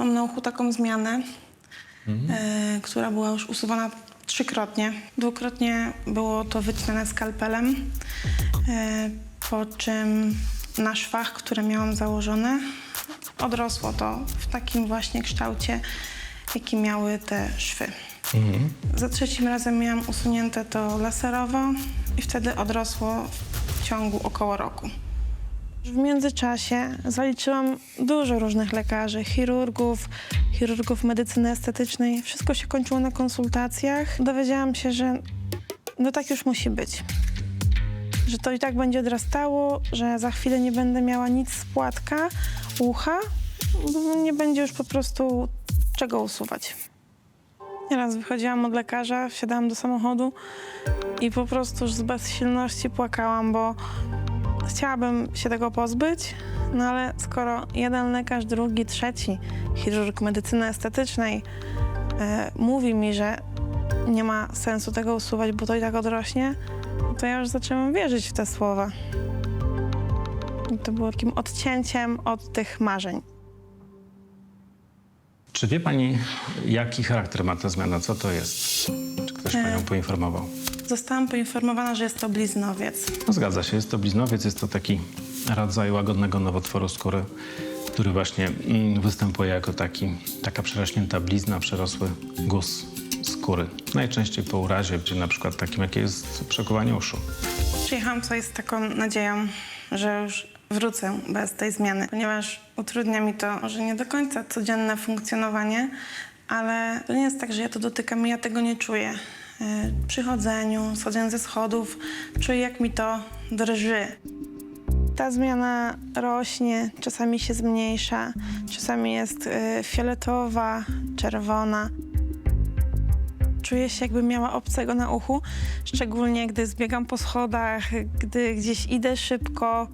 Mam na uchu taką zmianę, e, która była już usuwana trzykrotnie. Dwukrotnie było to wycinane skalpelem, e, po czym na szwach, które miałam założone, odrosło to w takim właśnie kształcie, jaki miały te szwy. Za trzecim razem miałam usunięte to laserowo i wtedy odrosło w ciągu około roku. W międzyczasie zaliczyłam dużo różnych lekarzy, chirurgów, chirurgów medycyny estetycznej. Wszystko się kończyło na konsultacjach. Dowiedziałam się, że no tak już musi być. Że to i tak będzie odrastało, że za chwilę nie będę miała nic z płatka, ucha, nie będzie już po prostu czego usuwać. Nieraz wychodziłam od lekarza, wsiadałam do samochodu i po prostu już z bezsilności płakałam, bo chciałabym się tego pozbyć, no ale skoro jeden lekarz, drugi, trzeci, chirurg medycyny estetycznej e, mówi mi, że nie ma sensu tego usuwać, bo to i tak odrośnie, to ja już zaczęłam wierzyć w te słowa. I to było takim odcięciem od tych marzeń. Czy wie pani, jaki charakter ma ta zmiana? Co to jest? Czy ktoś panią poinformował? Zostałam poinformowana, że jest to bliznowiec. No, zgadza się, jest to bliznowiec, jest to taki rodzaj łagodnego nowotworu skóry, który właśnie mm, występuje jako taki, taka przerośnięta blizna, przerosły guz skóry. Najczęściej po urazie, czy na przykład takim, jakie jest przekuwanie uszu. Przyjechałam tutaj z taką nadzieją, że już wrócę bez tej zmiany, ponieważ utrudnia mi to może nie do końca codzienne funkcjonowanie, ale to nie jest tak, że ja to dotykam i ja tego nie czuję. Yy, Przy chodzeniu, schodząc ze schodów, czuję jak mi to drży. Ta zmiana rośnie, czasami się zmniejsza, czasami jest yy, fioletowa, czerwona. Czuję się, jakby miała obcego na uchu, szczególnie gdy zbiegam po schodach, gdy gdzieś idę szybko.